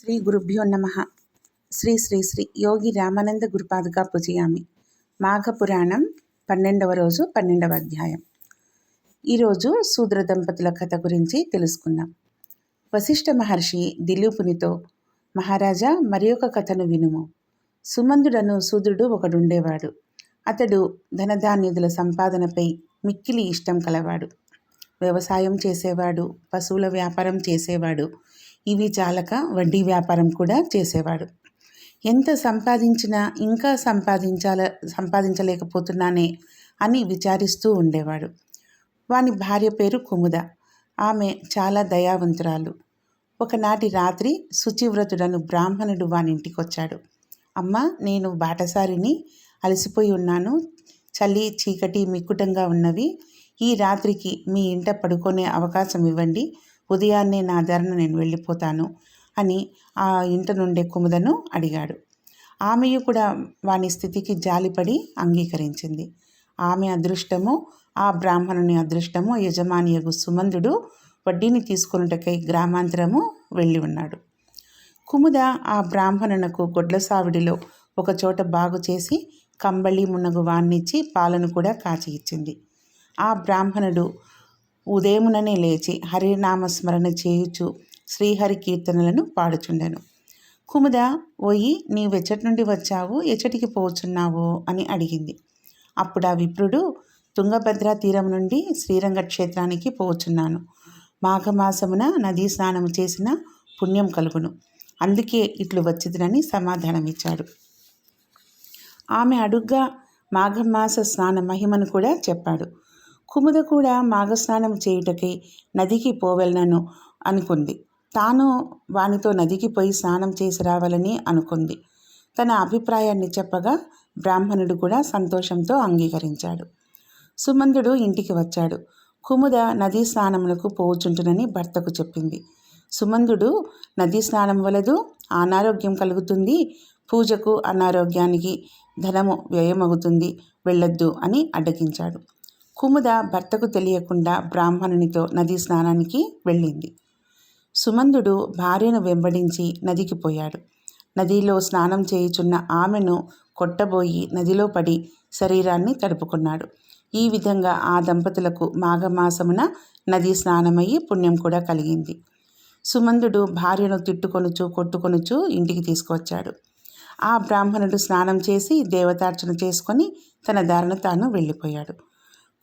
శ్రీ గురుభ్యో నమ. శ్రీ శ్రీ శ్రీ యోగి రామానంద గురుపాదుగా పూజయామి. మాఘ పురాణం పన్నెండవ రోజు పన్నెండవ అధ్యాయం. ఈరోజు శూద్ర దంపతుల కథ గురించి తెలుసుకుందాం. వశిష్ఠ మహర్షి దిలీపునితో మహారాజా మరి ఒక కథను వినుము. సుమందుడను శూద్రుడు ఒకడుండేవాడు. అతడు ధనధాన్యదుల సంపాదనపై మిక్కిలి ఇష్టం కలవాడు. వ్యవసాయం చేసేవాడు పశువుల వ్యాపారం చేసేవాడు ఇవి చాలక వడ్డీ వ్యాపారం కూడా చేసేవాడు. ఎంత సంపాదించినా ఇంకా సంపాదించాల సంపాదించలేకపోతున్నానే అని విచారిస్తూ ఉండేవాడు. వాని భార్య పేరు కుముద. ఆమె చాలా దయావంతురాలు. ఒకనాటి రాత్రి శుచివ్రతుడను బ్రాహ్మణుడు వానింటికొచ్చాడు. అమ్మ నేను బాటసారిని అలసిపోయి ఉన్నాను. చలి చీకటి మిక్కుటంగా ఉన్నవి. ఈ రాత్రికి మీ ఇంట పడుకునే అవకాశం ఇవ్వండి. ఉదయాన్నే నా ధరను నేను వెళ్ళిపోతాను అని ఆ ఇంట నుండే కుముదను అడిగాడు. ఆమెయు కూడా వాని స్థితికి జాలిపడి అంగీకరించింది. ఆమె అదృష్టము ఆ బ్రాహ్మణుని అదృష్టము యజమానియగు సుమందుడు వడ్డీని తీసుకొనుటకై గ్రామాంతరము వెళ్ళి ఉన్నాడు. కుముద ఆ బ్రాహ్మణునకు గొడ్ల సావిడిలో ఒకచోట బాగు చేసి కంబళి మున్నగు వాన్నిచ్చి పాలను కూడా కాచి ఇచ్చింది. ఆ బ్రాహ్మణుడు ఉదయముననే లేచి హరినామస్మరణ చేయుచు శ్రీహరి కీర్తనలను పాడుచుండెను. కుముద ఓయి నీవెచ్చటి నుండి వచ్చావు? ఎచ్చటికి పోచున్నావు? అని అడిగింది. అప్పుడు ఆ విప్రుడు తుంగభద్రా తీరం నుండి శ్రీరంగ క్షేత్రానికి పోచున్నాను. మాఘమాసమున నదీ స్నానము చేసిన పుణ్యం కలుగును. అందుకే ఇట్లు వచ్చిందని సమాధానమిచ్చాడు. ఆమె అడుగ్గా మాఘమాస స్నాన మహిమను కూడా చెప్పాడు. కుముద కూడా మాఘస్నానం చేయుటకై నదికి పోవెళ్ళను అనుకుంది. తాను వానితో నదికి పోయి స్నానం చేసి రావాలని అనుకుంది. తన అభిప్రాయాన్ని చెప్పగా బ్రాహ్మణుడు కూడా సంతోషంతో అంగీకరించాడు. సుమందుడు ఇంటికి వచ్చాడు. కుముద నదీ స్నానములకు పోచుంటునని భర్తకు చెప్పింది. సుమందుడు నదీ స్నానం వలదు అనారోగ్యం కలుగుతుంది పూజకు అనారోగ్యానికి ధనము వ్యయమవుతుంది వెళ్ళొద్దు అని అడ్డగించాడు. కుముద భర్తకు తెలియకుండా బ్రాహ్మణునితో నదీ స్నానానికి వెళ్ళింది. సుమందుడు భార్యను వెంబడించి నదికి పోయాడు. నదిలో స్నానం చేయుచున్న ఆమెను కొట్టబోయి నదిలో పడి శరీరాన్ని తడుపుకున్నాడు. ఈ విధంగా ఆ దంపతులకు మాఘమాసమున నదీ స్నానమయ్యి పుణ్యం కూడా కలిగింది. సుమందుడు భార్యను తిట్టుకొనుచు కొట్టుకొనుచు ఇంటికి తీసుకువచ్చాడు. ఆ బ్రాహ్మణుడు స్నానం చేసి దేవతార్చన చేసుకొని తన దారిన తాను వెళ్ళిపోయాడు.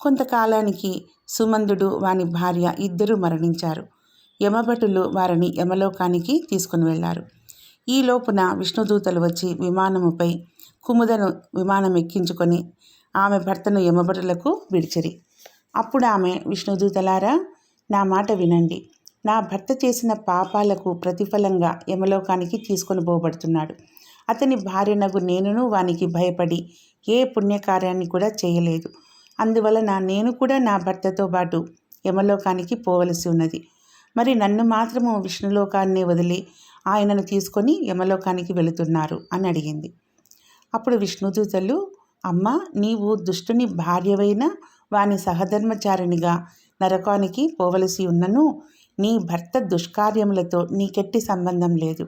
కొంతకాలానికి సుమందుడు వాని భార్య ఇద్దరూ మరణించారు. యమభటులు వారిని యమలోకానికి తీసుకుని వెళ్ళారు. ఈ లోపున విష్ణుదూతలు వచ్చి విమానముపై కుముదను విమానం ఎక్కించుకొని ఆమె భర్తను యమభటులకు విడిచిరి. అప్పుడు ఆమె విష్ణుదూతలారా నా మాట వినండి. నా భర్త చేసిన పాపాలకు ప్రతిఫలంగా యమలోకానికి తీసుకొని పోబడుతున్నాడు. అతని భార్యనగు నేనును వానికి భయపడి ఏ పుణ్యకార్యాన్ని కూడా చేయలేదు. అందువలన నేను కూడా నా భర్తతో పాటు యమలోకానికి పోవలసి ఉన్నది. మరి నన్ను మాత్రము విష్ణులోకాన్ని వదిలి ఆయనను తీసుకొని యమలోకానికి వెళుతున్నారు అని అడిగింది. అప్పుడు విష్ణుదూతలు అమ్మ నీవు దుష్టుని భార్యవైన వాని సహధర్మచారిణిగా నరకానికి పోవలసి ఉన్నను నీ భర్త దుష్కార్యములతో నీకెట్టి సంబంధం లేదు.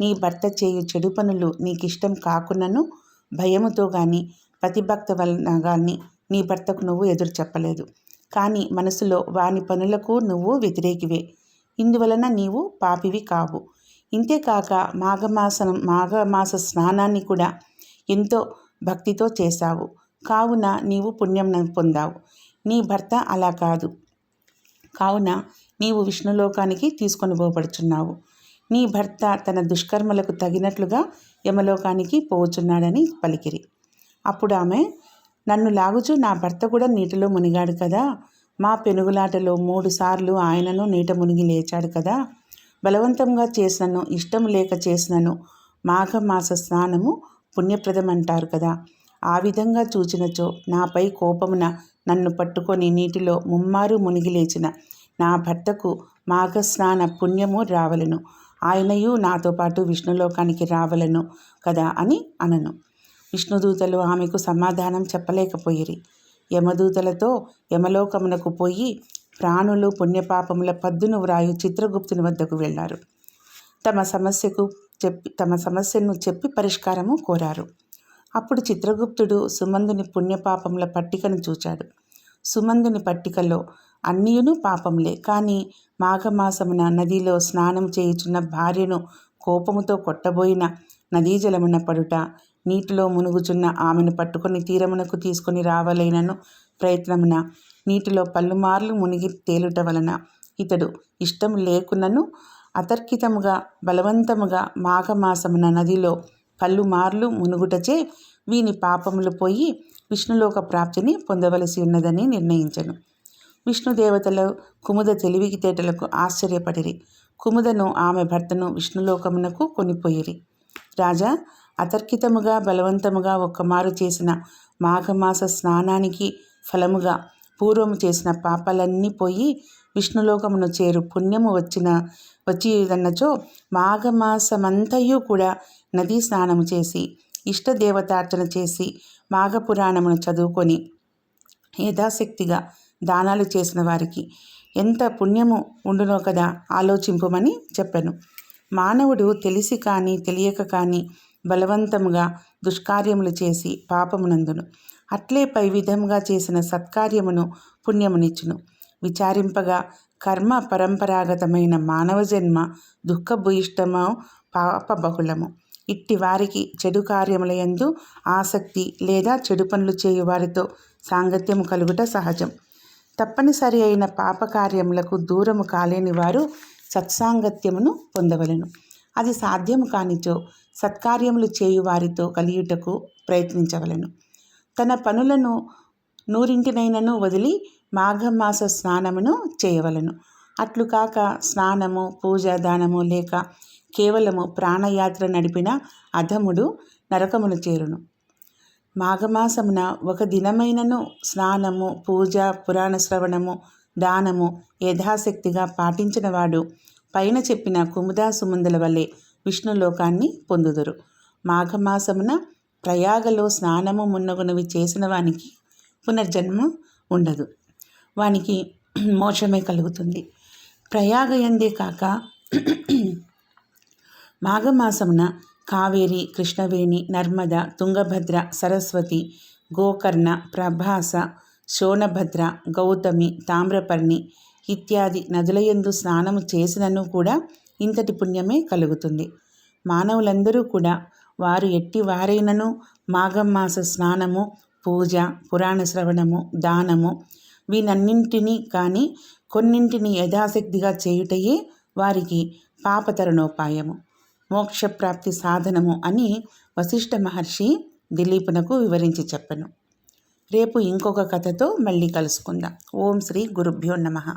నీ భర్త చేయు చెడు పనులు నీకిష్టం కాకున్నను భయముతో కానీ పతిభక్త వలన కానీ నీ భర్తకు నువ్వు ఎదురు చెప్పలేదు. కానీ మనసులో వాని పనులకు నువ్వు వ్యతిరేకివే. ఇందువలన నీవు పాపివి కావు. ఇంతేకాక మాఘమాసనం మాఘమాస స్నానాన్ని కూడా ఎంతో భక్తితో చేశావు. కావున నీవు పుణ్యం పొందావు. నీ భర్త అలా కాదు. కావున నీవు విష్ణులోకానికి తీసుకొని పోబడుచున్నావు నీ భర్త తన దుష్కర్మలకు తగినట్లుగా యమలోకానికి పోవచ్చున్నాడని పలికిరి. అప్పుడు ఆమె నన్ను లాగుచూ నా భర్త కూడా నీటిలో మునిగాడు కదా. మా పెనుగులాటలో మూడుసార్లు ఆయనను నీట మునిగి లేచాడు కదా. బలవంతంగా చేసినను ఇష్టం లేక చేసినను మాఘమాస స్నానము పుణ్యప్రదం అంటారు కదా. ఆ విధంగా చూచినచో నాపై కోపమున నన్ను పట్టుకొని నీటిలో ముమ్మారు మునిగి లేచిన నా భర్తకు మాఘస్నాన పుణ్యము రావలను. ఆయనయు నాతో పాటు విష్ణులోకానికి రావలను కదా అని అనను. విష్ణుదూతలు ఆమెకు సమాధానం చెప్పలేకపోయిరి. యమదూతలతో యమలోకమునకు పోయి ప్రాణులు పుణ్యపాపముల పద్దును వ్రాయు చిత్రగుప్తుని వద్దకు వెళ్ళారు. తమ సమస్యకు చెప్పి తమ సమస్యను చెప్పి పరిష్కారము కోరారు. అప్పుడు చిత్రగుప్తుడు సుమందుని పుణ్యపాపముల పట్టికను చూచాడు. సుమందుని పట్టికలో అన్నియును పాపంలే కానీ మాఘమాసమున నదిలో స్నానం చేయుచున్న భార్యను కోపముతో కొట్టబోయిన నదీ జలమున పడుట నీటిలో మునుగుచున్న ఆమెను పట్టుకొని తీరమునకు తీసుకొని రావలేనను ప్రయత్నమున. నీటిలో పలుమార్లు మునిగి తేలుట వలన ఇతడు ఇష్టం లేకున్నను అతర్కితముగా బలవంతముగా మాఘమాసమున నదిలో పలుమార్లు మునుగుటచే వీని పాపములు పోయి విష్ణులోక ప్రాప్తిని పొందవలసి ఉన్నదని నిర్ణయించను. విష్ణుదేవతలు కుముద తెలివికి తేటలకు ఆశ్చర్యపడిరి. కుముదను ఆమె భర్తను విష్ణులోకమునకు కొనిపోయిరి. రాజా అతర్కితముగా బలవంతముగా ఒక్కమారు చేసిన మాఘమాస స్నానానికి ఫలముగా పూర్వము చేసిన పాపాలన్నీ పోయి విష్ణులోకమును చేరు. పుణ్యము వచ్చిన వచ్చిదన్నచో మాఘమాసమంతయు కూడా నదీ స్నానము చేసి ఇష్టదేవతార్చన చేసి మాఘపురాణమును చదువుకొని యథాశక్తిగా దానాలు చేసిన వారికి ఎంత పుణ్యము ఉండునో కదా ఆలోచింపమని చెప్పాను. మానవుడు తెలిసి కానీ తెలియక కానీ బలవంతముగా దుష్కార్యములు చేసి పాపమునందును. అట్లే పై విధంగా చేసిన సత్కార్యమును పుణ్యమునిచ్చును. విచారింపగా కర్మ పరంపరాగతమైన మానవ జన్మ దుఃఖభూయిష్టము పాపబహుళము. ఇట్టి వారికి చెడు కార్యములయందు ఆసక్తి లేదా చెడు పనులు చేయు వారితో సాంగత్యము కలుగుట సహజం. తప్పనిసరి అయిన పాపకార్యములకు దూరము కాలేని వారు సత్సాంగత్యమును పొందవలను. అది సాధ్యము కానిచో సత్కార్యములు చేయు వారితో కలియుటకు ప్రయత్నించవలను. తన పనులను నూరింటినైనను వదిలి మాఘమాస స్నానమును చేయవలను. అట్లు కాక స్నానము పూజ దానము లేక కేవలము ప్రాణయాత్ర నడిపిన అధముడు నరకమును చేరును. మాఘమాసమున ఒక దినమైనను స్నానము పూజ పురాణ శ్రవణము దానము యథాశక్తిగా పాటించినవాడు పైన చెప్పిన కుముదా సుమందుల వలె విష్ణులోకాన్ని పొందుదురు. మాఘమాసమున ప్రయాగలో స్నానము మున్నగునవి చేసిన వానికి పునర్జన్మ ఉండదు. వానికి మోక్షమే కలుగుతుంది. ప్రయాగ ఎందే కాక మాఘమాసమున కావేరి కృష్ణవేణి నర్మద తుంగభద్ర సరస్వతి గోకర్ణ ప్రభాస శోణభద్ర గౌతమి తామ్రపర్ణి ఇత్యాది నదులయందు స్నానము చేసినను కూడా ఇంతటి పుణ్యమే కలుగుతుంది. మానవులందరూ కూడా వారు ఎట్టి వారైనను మాఘమాస స్నానము పూజ పురాణ శ్రవణము దానము వీనన్నింటినీ కానీ కొన్నింటిని యథాశక్తిగా చేయుటయే వారికి పాపతరణోపాయము. మోక్షప్రాప్తి సాధనము అని వశిష్ఠ మహర్షి దిలీపునకు వివరించి చెప్పను. రేపు ఇంకొక కథతో మళ్ళీ కలుసుకుందాం. ఓం శ్రీ గురుభ్యో నమః.